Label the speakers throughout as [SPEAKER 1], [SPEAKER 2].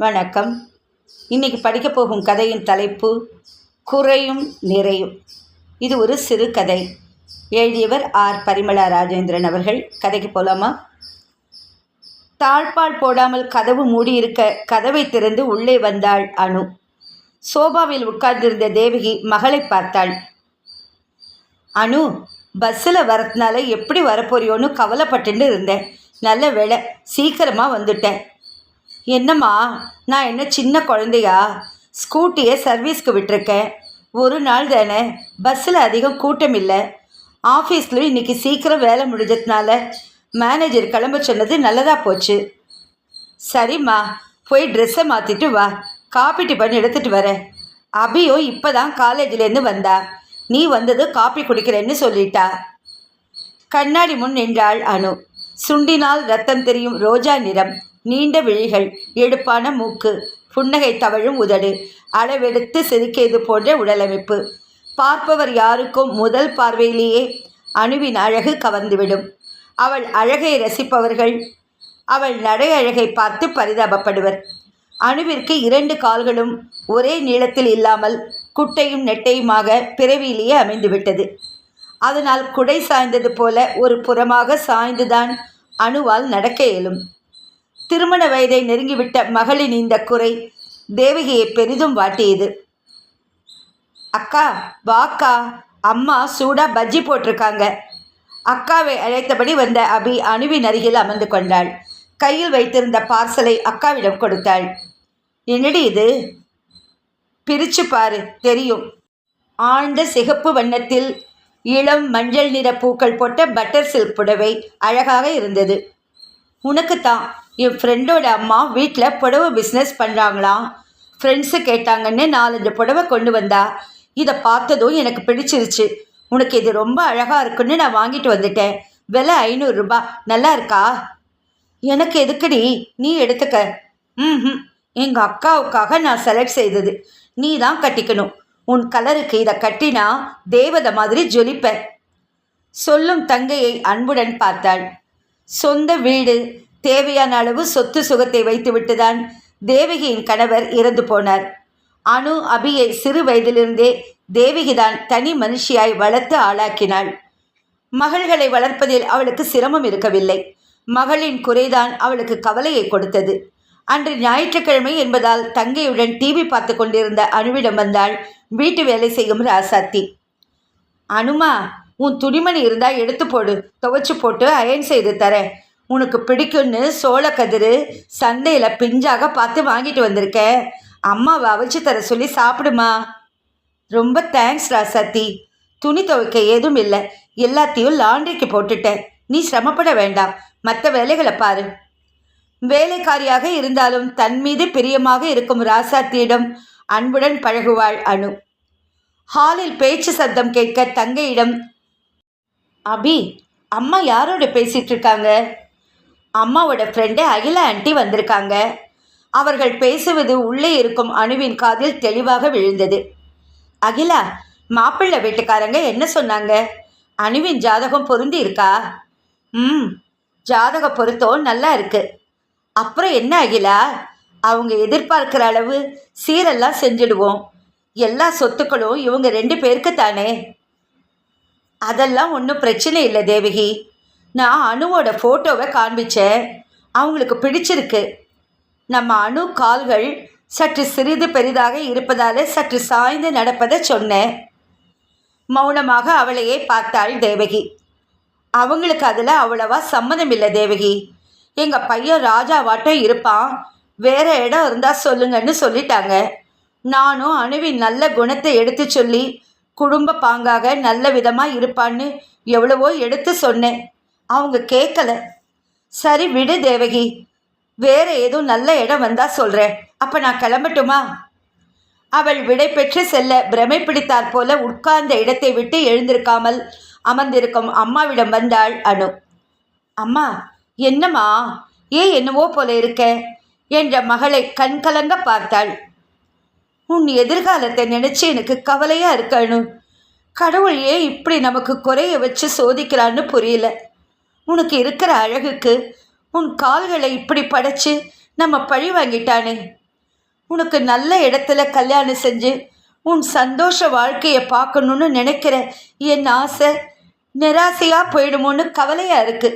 [SPEAKER 1] வணக்கம். இன்னைக்கு படிக்க போகும் கதையின் தலைப்பு குறையும் நிறையும். இது ஒரு சிறுகதை எழுதியவர் ஆர். பரிமளா ராஜேந்திரன் அவர்கள். கதைக்கு போலாமா? தாழ்பால் போடாமல் கதவு மூடியிருக்க கதவை திறந்து உள்ளே வந்தாள் அனு. சோபாவில் உட்கார்ந்திருந்த தேவகி மகளை பார்த்தாள். அனு பஸ்ஸில் வரதுனால எப்படி வரப்போறியோன்னு கவலைப்பட்டுன்னு இருந்தேன். நல்ல வேலை சீக்கிரமாக வந்துட்டேன். என்னம்மா நான் என்ன சின்ன குழந்தையா? ஸ்கூட்டியை சர்வீஸ்க்கு விட்டிருக்கேன். ஒரு நாள் தானே பஸ்ஸில் அதிகம் கூட்டம் இல்லை. ஆஃபீஸ்லையும் இன்றைக்கி சீக்கிரம் வேலை முடிஞ்சதுனால மேனேஜர் கிளம்ப சொன்னது நல்லதாக போச்சு. சரிம்மா போய் ட்ரெஸ்ஸை மாற்றிட்டு வா. காப்பி பண்ணி எடுத்துகிட்டு வரேன். அபியும் இப்போ தான் காலேஜ்லேருந்து வந்தா. நீ வந்தது காப்பி குடிக்கிறேன்னு சொல்லிட்டா. கண்ணாடி முன் நின்றாள் அனு. சுண்டினால் ரத்தம் தெரியும் ரோஜா நிறம். நீண்ட விழிகள் எடுப்பான மூக்கு புன்னகை தவழும் உதடு அளவெடுத்து செதுக்கியது போன்ற உடலமைப்பு. பார்ப்பவர் யாருக்கும் முதல் பார்வையிலேயே அணுவின் அழகு கவர்ந்துவிடும். அவள் அழகை ரசிப்பவர்கள் அவள் நடை அழகை பார்த்து பரிதாபப்படுவர். அணுவிற்கு இரண்டு கால்களும் ஒரே நீளத்தில் இல்லாமல் குட்டையும் நெட்டையுமாக பிறவியிலேயே அமைந்துவிட்டது. அதனால் குடை சாய்ந்தது போல ஒரு புறமாக சாய்ந்துதான் அணுவால் நடக்க இயலும். திருமண வயதை நெருங்கிவிட்ட மகளின் இந்த குறை தேவகியை பெரிதும் வாட்டியது. அக்கா வாக்கா அம்மா சூடா பஜ்ஜி போட்டிருக்காங்க. அக்காவை அழைத்தபடி வந்த அபி அணுவின் அருகில் அமர்ந்து கொண்டாள். கையில் வைத்திருந்த பார்சலை அக்காவிடம் கொடுத்தாள். என்னடி இது? பிரிச்சு பாரு தெரியும். ஆழ்ந்த சிகப்பு வண்ணத்தில் இளம் மஞ்சள் நிற பூக்கள் போட்ட பட்டர் சில்க் புடவை அழகாக இருந்தது. உனக்குத்தான். என் ஃப்ரெண்டோட அம்மா வீட்டில் புடவை பிஸ்னஸ் பண்ணுறாங்களாம் ஃப்ரெண்ட்ஸு கேட்டாங்கன்னு நாலஞ்சு புடவை கொண்டு வந்தா. இதை பார்த்ததும் எனக்கு பிடிச்சிருச்சு. உனக்கு இது ரொம்ப அழகாக இருக்குன்னு நான் வாங்கிட்டு வந்துட்டேன். விலை ஐநூறுரூபா நல்லா இருக்கா? எனக்கு எதுக்குடி? நீ எடுத்துக்க. ம் எங்கள் அக்காவுக்காக நான் செலக்ட் செய்தது. நீ தான் கட்டிக்கணும். உன் கலருக்கு இதை கட்டினா தேவதை மாதிரி ஜொலிப்ப. சொல்லும் தங்கையை அன்புடன் பார்த்தாள். சொந்த வீடு தேவையான அளவு சொத்து சுகத்தை வைத்துவிட்டுதான் தேவகியின் கணவர் இறந்து போனார். அணு அபியை சிறு வயதிலிருந்தே தேவகிதான் தனி மனுஷியாய் வளர்த்து ஆளாக்கினாள். மகள்களை வளர்ப்பதில் அவளுக்கு சிரமம் இருக்கவில்லை. மகளின் குறைதான் அவளுக்கு கவலையை கொடுத்தது. அன்று ஞாயிற்றுக்கிழமை என்பதால் தங்கையுடன் டிவி பார்த்து கொண்டிருந்த அணுவிடம் வந்தாள் வீட்டு வேலை செய்யும் ராசாத்தி. அனுமா உன் துணிமணி இருந்தால் எடுத்து போடு துவைச்சு போட்டு அயன் செய்து தரேன். உனக்கு பிடிக்கும்னு சோளக்கதிர் சந்தையில் பிஞ்சாக பார்த்து வாங்கிட்டு வந்திருக்கேன் அம்மாவை அவிச்சு தர சொல்லி சாப்பிடுமா? ரொம்ப தேங்க்ஸ் ராசாத்தி துணி துவைக்க ஏதும் இல்லை. எல்லாத்தையும் லாண்ட்ரிக்கு போட்டுட்டேன். நீ சிரமப்பட வேண்டாம். மற்ற வேலைகளை பாரு. வேலைக்காரியாக இருந்தாலும் தன் மீது பிரியமாக இருக்கும் ராசாத்தியிடம் அன்புடன் பழகுவாள் அனு. ஹாலில் பேச்சு சத்தம் கேட்க தங்கையிடம் அபி அம்மா யாரோட பேசிட்டு இருக்காங்க? அம்மாவோட ஃப்ரெண்டு அகிலா ஆண்டி வந்திருக்காங்க. அவர்கள் பேசுவது உள்ளே இருக்கும் அணுவின் காதில் தெளிவாக விழுந்தது. அகிலா மாப்பிள்ளை வீட்டுக்காரங்க என்ன சொன்னாங்க? அணுவின் ஜாதகம் பொருந்தி இருக்கா? ம் ஜாதக பொருத்தம் நல்லா இருக்கு. அப்புறம் என்ன அகிலா? அவங்க எதிர்பார்க்குற அளவு சீரெல்லாம் செஞ்சிடுவோம். எல்லா சொத்துக்களும் இவங்க ரெண்டு பேருக்கு தானே? அதெல்லாம் ஒன்றும் பிரச்சனை இல்லை தேவகி. நான் அணுவோட ஃபோட்டோவை காண்பிச்சேன். அவங்களுக்கு பிடிச்சிருக்கு. நம்ம அணு கால்கள் சற்று சிறிது பெரிதாக இருப்பதால் சற்று சாய்ந்து நடப்பதை சொன்னேன். மௌனமாக அவளையே பார்த்தாள் தேவகி. அவங்களுக்கு அதில் அவ்வளவா சம்மதம் இல்லை தேவகி. எங்கள் பையன் ராஜாவாட்டம் இருப்பான். வேற இடம் இருந்தால் சொல்லுங்கன்னு சொல்லிட்டாங்க. நானும் அணுவின் நல்ல குணத்தை எடுத்து சொல்லி குடும்ப பாங்காக நல்ல விதமாக இருப்பான்னு எவ்வளவோ எடுத்து சொன்னேன். அவங்க கேட்கல சரி விடு தேவகி வேற ஏதோ நல்ல இடம் வந்தால் சொல்கிறேன் அப்போ நான் கிளம்பட்டுமா? அவள் விடை பெற்று செல்ல பிரமை பிடித்தாற் போல உட்கார்ந்த இடத்தை விட்டு எழுந்திருக்காமல் அமர்ந்திருக்கும் அம்மாவிடம் வந்தாள் அனு. அம்மா என்னம்மா? ஏன் என்னவோ போல இருக்க? என்ற மகளை கண்கலங்க பார்த்தாள். உன் எதிர்காலத்தை நினைச்சு எனக்கு கவலையா இருக்க அனு. கடவுள் ஏன் இப்படி நமக்கு குறைய வச்சு சோதிக்கிறான்னு புரியல. உனக்கு இருக்கிற அழகுக்கு உன் கால்களை இப்படி படைச்சு நம்ம பழி வாங்கிட்டானே. உனக்கு நல்ல இடத்துல கல்யாணம் செஞ்சு உன் சந்தோஷ வாழ்க்கையை பார்க்கணுன்னு நினைக்கிற என் ஆசை நிராசையாக போயிடுமோன்னு கவலையாக இருக்கு.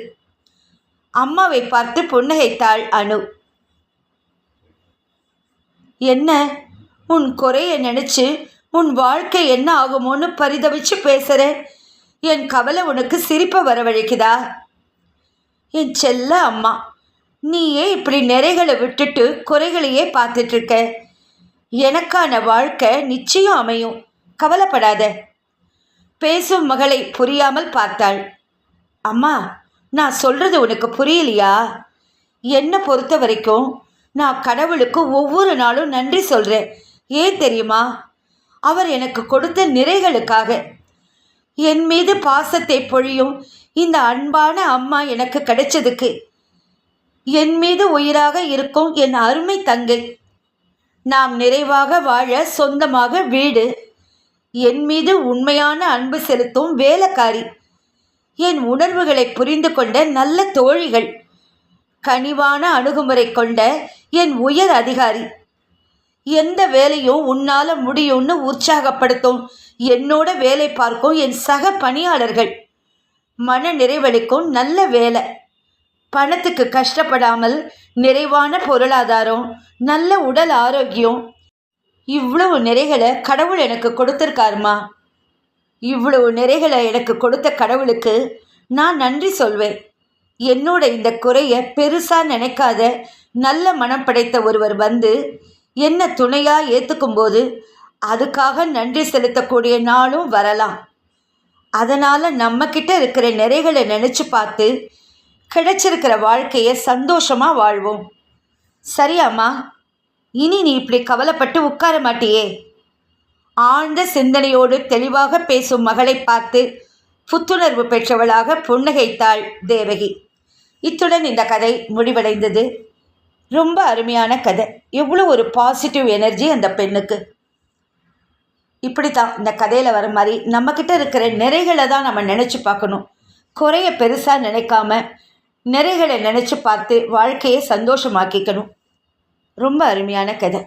[SPEAKER 1] அம்மாவை பார்த்து புன்னகைத்தாள் அனு. என்ன? உன் குறைய நினச்சி உன் வாழ்க்கை என்ன ஆகுமோன்னு பரிதவிச்சு பேசுகிற என் கவலை உனக்கு சிரிப்பை வரவழைக்குதா? என் செல்ல அம்மா நீயே இப்படி நிறைகளை விட்டுட்டு குறைகளையே பார்த்துட்ருக்க எனக்கான வாழ்க்கை நிச்சயம் அமையும். கவலைப்படாத. பேசும் மகளை புரியாமல் பார்த்தாள். அம்மா நான் சொல்கிறது உனக்கு புரியலையா? என்னை பொறுத்த வரைக்கும் நான் கடவுளுக்கு ஒவ்வொரு நாளும் நன்றி சொல்கிறேன் ஏன் தெரியுமா? அவர் எனக்கு கொடுத்த நிறைகளுக்காக. என் மீது பாசத்தை பொழியும் இந்த அன்பான அம்மா எனக்கு கிடைச்சதுக்கு. என் மீது உயிராக இருக்கும் என் அருமை தங்கை. நாம் நிறைவாக வாழ சொந்தமாக வீடு. என் மீது உண்மையான அன்பு செலுத்தும் வேலைக்காரி. என் உணர்வுகளை புரிந்து கொண்ட நல்ல தோழிகள். கனிவான அணுகுமுறை கொண்ட என் உயர் அதிகாரி. எந்த வேலையும் உன்னால முடியும்னு உற்சாகப்படுத்தும். என்னோட வேலை பார்க்கும் என் சக பணியாளர்கள். மன நிறைவளிக்கும் நல்ல வேலை பணத்துக்கு கஷ்டப்படாமல் நிறைவான பொருளாதாரம் நல்ல உடல் ஆரோக்கியம். இவ்வளவு நிறைகளை கடவுள் எனக்கு கொடுத்துருக்காருமா? இவ்வளவு நிறைகளை எனக்கு கொடுத்த கடவுளுக்கு நான் நன்றி சொல்வேன். என்னோட இந்த குறைய பெருசாக நினைக்காத நல்ல மனம் படைத்த ஒருவர் வந்து என்ன துணையாக ஏற்றுக்கும்போது அதுக்காக நன்றி செலுத்தக்கூடிய நாளும் வரலாம். அதனால் நம்மக்கிட்ட இருக்கிற நிறைகளை நினச்சி பார்த்து கிடைச்சிருக்கிற வாழ்க்கையை சந்தோஷமாக வாழ்வோம். சரியாம்மா? இனி நீ இப்படி கவலைப்பட்டு உட்கார மாட்டியே. ஆழ்ந்த சிந்தனையோடு தெளிவாக பேசும் மகளை பார்த்து புத்துணர்வு பெற்றவளாக புன்னகைத்தாள் தேவகி. இத்துடன் இந்த கதை முடிவடைந்தது. ரொம்ப அருமையான கதை. எவ்வளோ ஒரு பாசிட்டிவ் எனர்ஜி அந்த பெண்ணுக்கு. இப்படி தான் இந்த கதையில் வர மாதிரி நம்மக்கிட்ட இருக்கிற நிறைகளை தான் நம்ம நினச்சி பார்க்கணும். குறைய பெருசாக நினைக்காம நிறைகளை நினச்சி பார்த்து வாழ்க்கையை சந்தோஷமாக்கிக்கணும். ரொம்ப அருமையான கதை.